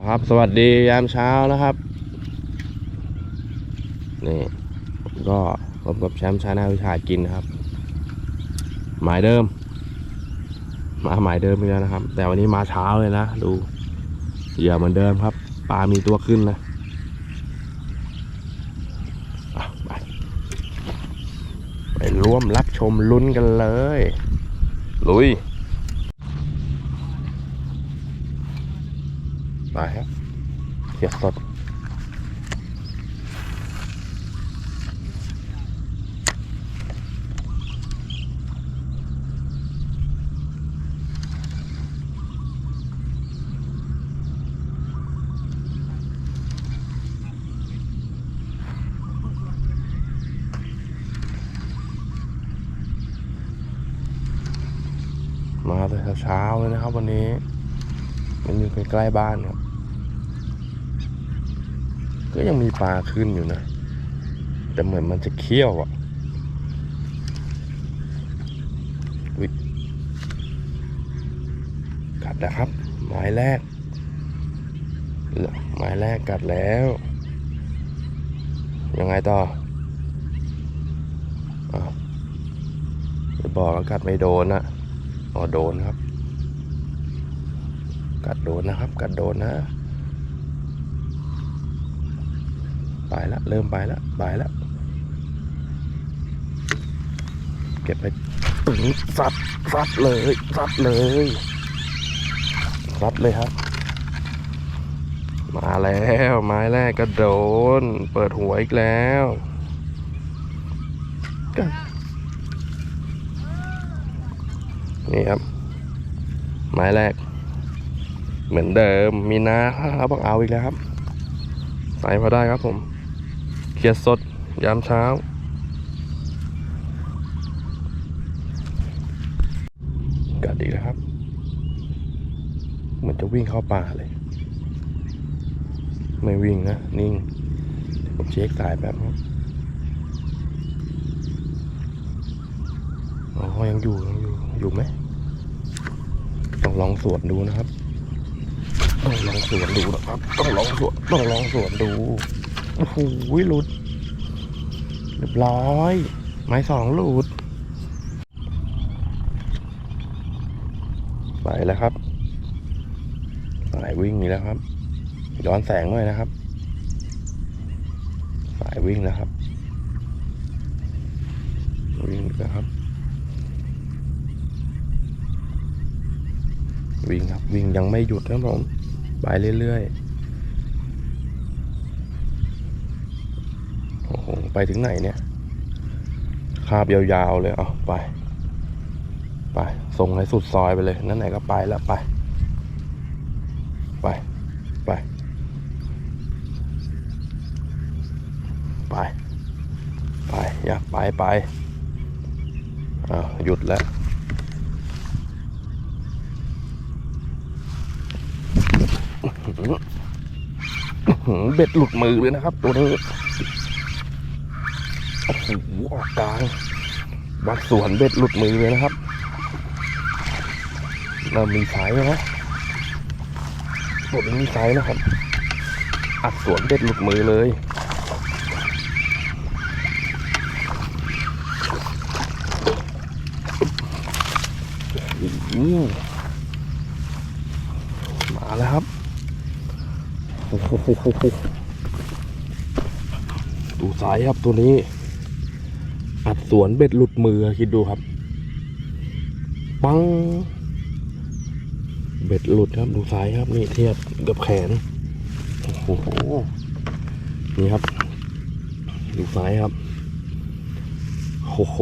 ครับสวัสดียามเช้านะครับนี่ก็พบกับแชมป์ชาแนลวิชากินนะครับ หมายเดิม มาหมายเดิมอีกแล้วนะครับ แต่วันนี้มาเช้าเลยนะดูเหยื่อเหมือนเดิมครับปลามีตัวขึ้นนะอะไปไปร่วมรับชมลุ้นกันเลย ลุย ไปครับเขียดสดมาแต่เช้าเลยนะครับ วันนี้ มันอยู่ใกล้ๆบ้านครับ ก็ยังมีปลาขึ้นอยู่นะ แต่เหมือนมันจะเคี้ยวอะกัดแล้วครับ หมายแรกเออหมายแรกกัดแล้ว ยังไงต่ออ้าวจะบอกกัดไม่โดนอะอ๋อโดนครับ กัดโดนนะครับ กัดโดนนะ ไปละเริ่มไปละไปละเก็บไปตึงซัดซัดเลยซัดเลยซัดเลยครับ มาแล้วไม้แรกก็โดน เปิดหัวอีกแล้วนี่ครับ ไม้แรก เหมือนเดิมมีนาครับเอาอีกแล้วครับใส่พอได้ครับผม เขียดสด ยามเช้า กัดอีกแล้วครับ เหมือนจะวิ่งเข้าป่าเลย ไม่วิ่งนะ นิ่งผมเช็คสายแบบครับอ๋อยังอยู่ยังอยู่อยู่ไหมต้องลองสวนดูนะครับ ต้องลองสวนดูนะครับ ต้องลองสวนต้องลองสวนดู โอ้โหหลุดเรียบร้อย ไม้สองหลุด ไปแล้วครับสายวิ่งนี่แล้วครับ ย้อนแสงหน่อยนะครับ สายวิ่งแล้วครับ วิ่งแล้วครับ วิ่งครับ วิ่งยังไม่หยุดครับผม ไปเรื่อยๆ โอ้โห ไปถึงไหนเนี่ย คาบยาวๆเลยเอาไป ไป ส่งให้สุดซอยไปเลย นั่นไหนก็ไปแล้วไป ไป ไป ไป ไป อยากไปไปอ่าหยุดแล้วเบ็ดหลุดมือเลยนะครับ ตัวนี้ โอ้โหออกกลางวัดสวนเบ็ดหลุดมือเลยนะครับ เรามีสายไหมนะตัวนี้มีสายนะครับ อัดสวนเบ็ดหลุดมือเลยอืมมาแล้วครับโอ้โหดูสายครับตัวนี้ อัดสวนเบ็ดหลุดมือคิดดูครับ ปัง เบ็ดหลุดครับดูสายครับ นี่เทียบกับแขน โอ้โห นี่ครับ ดูสายครับโอ้โห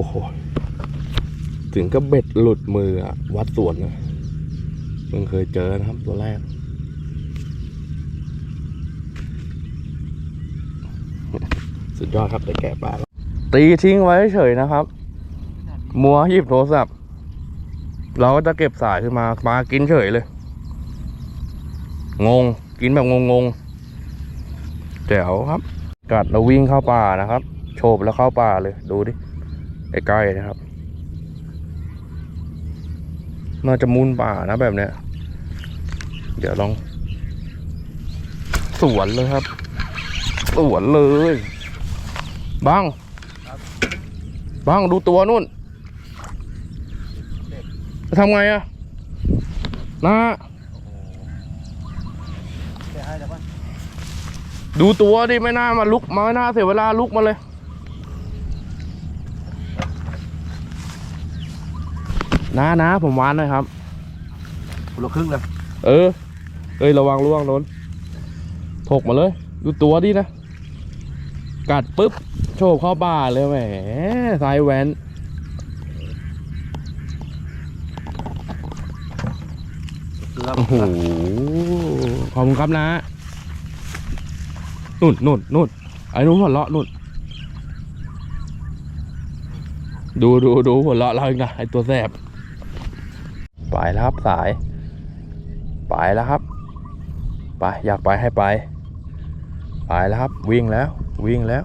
ถึงก็เบ็ดหลุดมืออะวัดสวนนะเพิ่งเคยเจอนะครับตัวแรกสุดยอดครับได้แกะปลา ตีทิ้งไว้เฉยนะครับ มัวหยิบโทรศัพท์ เราก็จะเก็บสายขึ้นมาปลากินเฉยเลย งง กินแบบงงงๆแจ๋วครับ กัดแล้ววิ่งเข้าป่านะครับ โฉบแล้วเข้าป่าเลย ดูดิใกล้ๆนะครับน่าจะมุนป่านะแบบเนี้ย เดี๋ยวลอง สวนเลยครับ สวนเลยบัง บังดูตัวนู่นจะทำไงอะนะเดี๋ยวให้เดี๋ยวก่อนดูตัวดิไม่น่ามาลุกมาไม่น่าเสียเวลาลุกมาเลยนะนะผมวานหน่อยครับคนละครึ่งเลยเออ เอ้ยระวังล่วงโดนถกมาเลย ดูตัวดินะ กัดปุ๊บ โชว์เข้าบ้าเลยแหมสายแวนเกลือโอ้โหขอบคุณครับนะนุ่นนุ่นนุ่นไอ้นุ่นหัวเราะนุ่นดูดูดูหัวเราะเราอีกนะไอ้ตัวแสบไปแล้วครับสาย ไปแล้วครับ ไป อยากไปให้ไป ไปแล้วครับ วิ่งแล้ว วิ่งแล้ว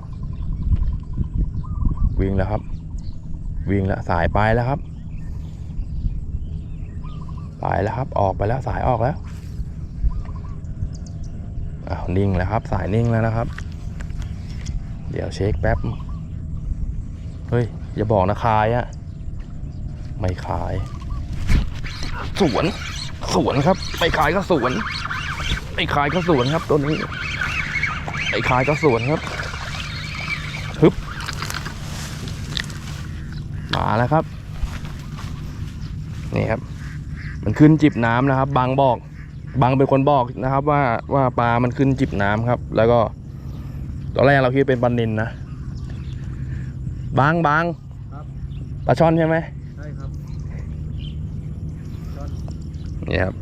วิ่งแล้วครับ วิ่งแล้วสายไปแล้วครับ ไปแล้วครับ ออกไปแล้วสายออกแล้วอ้าวนิ่งแล้วครับ สายนิ่งแล้วนะครับ เดี๋ยวเช็คแป๊บ เฮ้ย อย่าบอกนะคายอะไม่ขาย สวน สวนครับไปขายก็สวนไปขายก็สวนครับตัวนี้ไปขายก็สวนครับาแล้วครับ นี่ครับ มันขึ้นจิบน้ำนะครับ บางบอกบางเป็นคนบอกนะครับ ว่าว่าปลามันขึ้นจิบน้ำครับ แล้วก็ตอนแรกเราคิดว่าเป็นปลานินนะบางบางปลาช่อนใช่ไหมใช่ครับนี่ครับ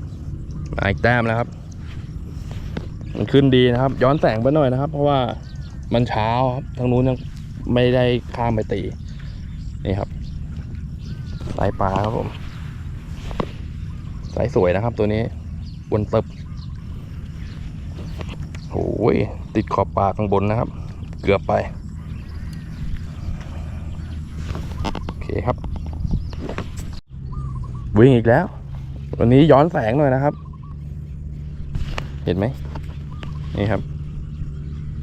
มาอีกแต้มแล้วครับ มันขึ้นดีนะครับ ย้อนแสงไปหน่อยนะครับ เพราะว่ามันเช้าครับทางนู้นยังไม่ได้ข้ามไปตีนี่ครับสายปลาครับผม สายสวยนะครับตัวนี้บนตึบโอ้ยติดขอบปลาข้างบนนะครับ เกือบไป โอเคครับ วิ่งอีกแล้ว วันนี้ย้อนแสงหน่อยนะครับ เห็นไหมนี่ครับ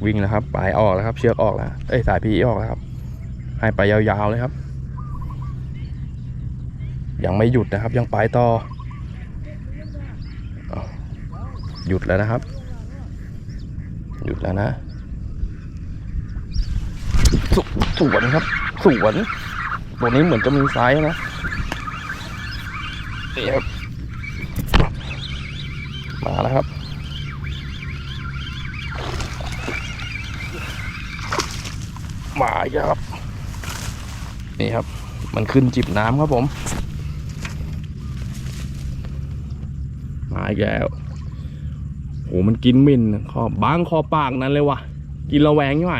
วิ่งแล้วครับปลายออกแล้วครับ เชือกออกแล้ว เอ้ยสายพีออกแล้วครับ ให้ไปยาวๆเลยครับ ยังไม่หยุดนะครับ ยังไปต่ออ้าวหยุดแล้วนะครับ หยุดแล้วนะ สสวนครับ สวนตัวนี้เหมือนจะมีไซส์นะนี่ครับมาแล้วครับมาอีกแล้วครับ นี่ครับ มันขึ้นจิบน้ำครับผม มา อีกแล้วโอ้มันกินมินคอบางคอปากนั้นเลยว่ะกินระแวงยังไง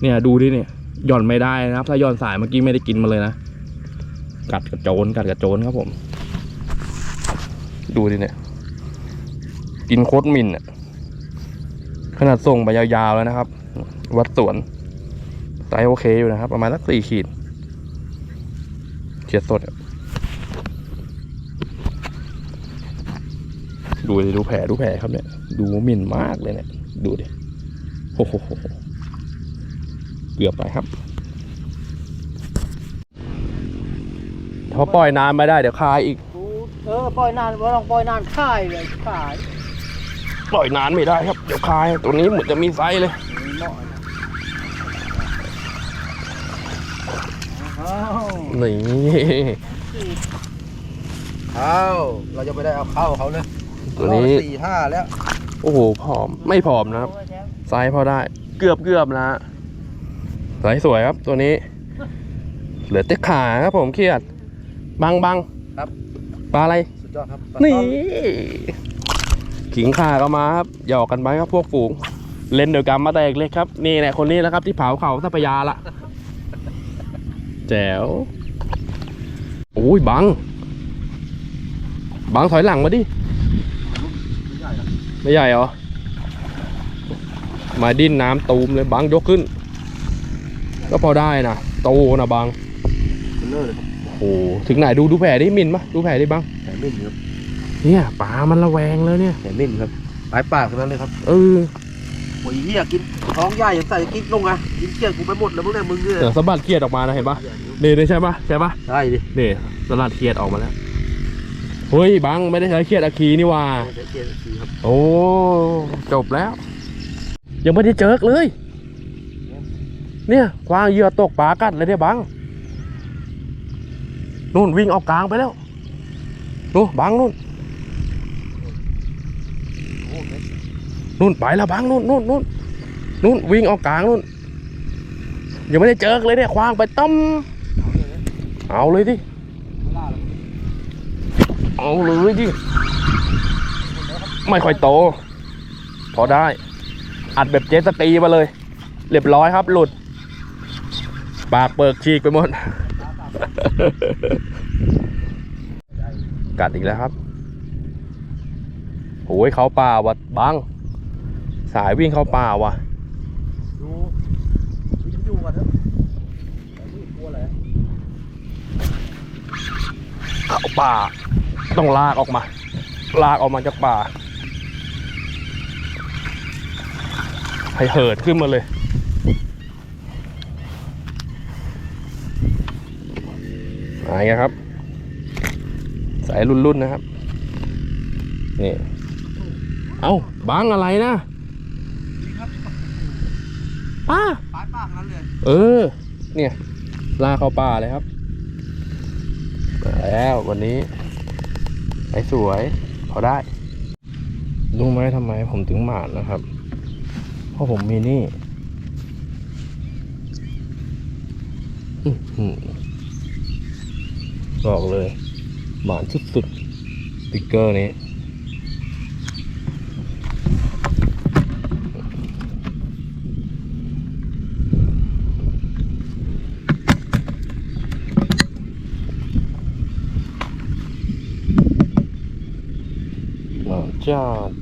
เนี่ยดูดิเนี่ยหย่อนไม่ได้นะครับ ถ้าหย่อนสายเมื่อกี้ไม่ได้กินมาเลยนะกัดกระโจนกัดกระโจนครับผม ดูดิเนี่ย กินโคตรมินอะขนาดส่งไปยาวๆแล้วนะครับ วัดสวนไซส์โอเคอยู่นะครับ ประมาณสักสี่ขีดเฉียดสดอะ ดูดิดูแผลดูแผลครับเนี่ย ดูหมิ่นมากเลยเนี่ย ดูดิโอ้โหเกือบไปครับถ้าปล่อยนานไม่ได้เดี๋ยวคายอีกกูเออปล่อยนานว่าลองปล่อยนานค่ายเลยขายปล่อยนานไม่ได้ครับ เดี๋ยวคายตัวนี้เหมือนจะมีไซส์เลยมีเหมาะนะอ้าวนี่เข้าเราจะไม่ได้เอาเข้าเขาเลย ตัวนี้รอบสี่ห้าแล้ว โอ้โหผอมไม่ผอมนะครับไซส์พอได้ เกือบเกือบนะฮะไซส์สวยครับตัวนี้ เหลือแต่ขาครับผมเครียด บังบังครับ ปลาอะไร สุดยอดครับนี่ขิงขาก็มาครับ หยอกกันไปครับพวกฝูง เล่นเดียวกันมาแต่เล็กครับ นี่แหละคนนี้แหละครับที่เผาเขาทัพยาละ แจ๋ว โอ้ยบัง บังถอยหลังมาดิไม่ใหญ่ครับ ไม่ใหญ่เหรอ มาดิ้นน้ำตูมเลยบังยกขึ้น ก็พอได้นะโตนะบังเป็นเลิศเลยครับโอ้โหถึงไหนดูดูแผลดิมินปะดูแผลดิบังแหนมิ่นครับเนี่ยปลามันระแวงเลยเนี่ยแหนมิ่นครับปลายปากทั้งนั้นเลยครับเออโอ้ยเหี้ยกินท้องใหญ่ยังใส่กิ๊กลงอะกินเกลียดกูไปหมดแล้วมึงเนี่ยมึงเนี่ยเดี๋ยวสะบัดเครียดออกมานะเห็นปะนี่นี่ใช่ปะใช่ปะใช่ดินี่สลัดเครียดออกมาแล้ว เฮ้ยบังไม่ได้ใช้เครียดอาคีนี่หว่าใช้เกลียดสีครับโอ้จบแล้ว ยังไม่ได้เจอเลย เนี่ยควางเหยื่อตกปลากัดเลยเนี่ยบังนู่นวิ่งออกกลางไปแล้วนู่นบังนู่นนู่นไปแล้วบังนู่นนู่นนู่นนู่นวิ่งออกกลางนู่นยังไม่ได้เจอเลยเนี่ยควางไปต้มเอาเลยดิ เอาเลยดิ ไม่ค่อยโต พอได้ อัดแบบเจตสกีมาเลย เรียบร้อยครับ หลุด ปากเปิกฉีกไปหมด กัดอีกแล้วครับโอ้ยเขาป่าวะบัง สายวิ่งเข้าป่าวะดูวิ่งอยู่กันเถอะแต่นี่กลัวอะไรเข้าป่า ต้องลากออกมา ลากออกมาจากป่า ให้เหินขึ้นมาเลย มาอีกแล้วครับ สายรุ่นๆนะครับ นี่ เอ้าบังอะไรนะป้าปลายปากนั้นเลย เออ เนี่ย ลากเข้าป่าเลยครับ มาแล้ววันนี้ ไอ้สวย พอได้รู้ไหมทำไมผมถึงหมานนะครับ เพราะผมมีนี่อบอกเลย หมานสุดๆติ๊กเกอร์นี้ หมานจัด